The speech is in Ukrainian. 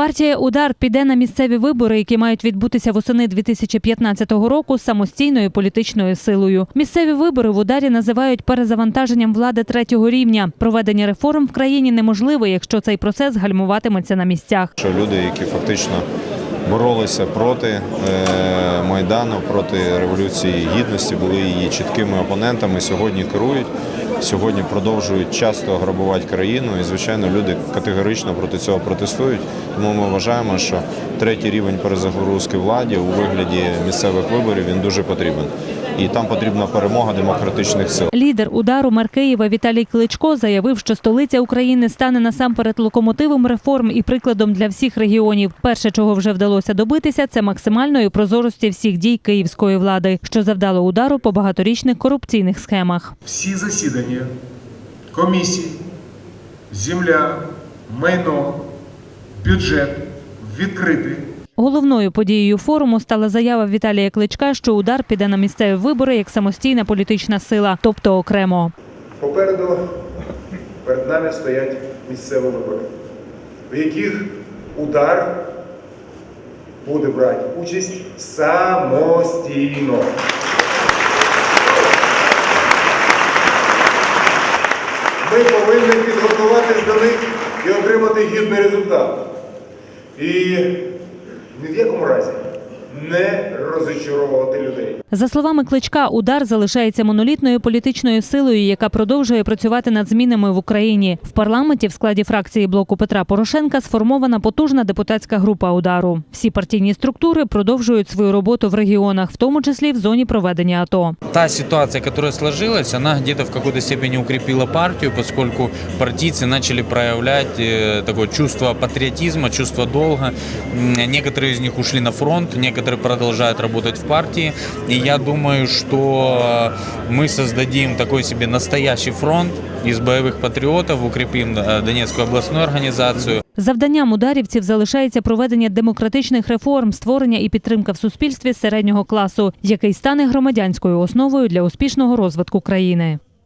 Партія Удар піде на місцеві вибори, які мають відбутися восени 2015 року самостійною політичною силою. Місцеві вибори в ударі називають перезавантаженням влади третього рівня. Проведення реформ в країні неможливе, якщо цей процес гальмуватиметься на місцях. Люди, які фактично боролися проти е, майдану, проти революції гідності, були її чіткими опонентами. Сьогодні керують, сьогодні продовжують часто грабувати країну. І звичайно, люди категорично проти цього протестують. Тому ми вважаємо, що третій рівень перезагрузки владі у вигляді місцевих виборів він дуже потрібен. І там потрібна перемога демократичних сил. Лідер удару мер Києва Віталій Кличко заявив, що столиця України стане насамперед локомотивом реформ і прикладом для всіх регіонів. Перше, чого вже вдалося добитися, це максимальної прозорості всіх дій київської влади, що завдало удару по багаторічних корупційних схемах. всі засідання комісій, земля, майно, бюджет відкриті. Головною подією форуму стала заява Віталія Кличка, що удар піде на місцеві вибори як самостійна політична сила, тобто окремо. Попереду перед нами стоять місцеві вибори, в яких удар буде брати участь самостійно. Ми повинні підготуватись до них і отримати гідний результат. І ні в якому разі не розочаровувати людей. За словами Кличка, удар залишається монолітною політичною силою, яка продовжує працювати над змінами в Україні. В парламенті в складі фракції блоку Петра Порошенка сформована потужна депутатська група удару. Всі партійні структури продовжують свою роботу в регіонах, в тому числі в зоні проведення АТО. Та ситуация, которая сложилась, она где-то в какой-то степени укрепила партию, поскольку партийцы начали проявлять э, такое чувство патриотизма, чувство долга. М, Некоторые из них ушли на фронт, некоторые продолжают работать в партии. И я думаю, что мы создадим такой себе настоящий фронт из боевых патриотов, укрепим э, Донецкую областную организацию. Завданням ударівців залишається проведення демократичних реформ, створення і підтримка в суспільстві середнього класу, який стане громадянською основою для успішного розвитку країни.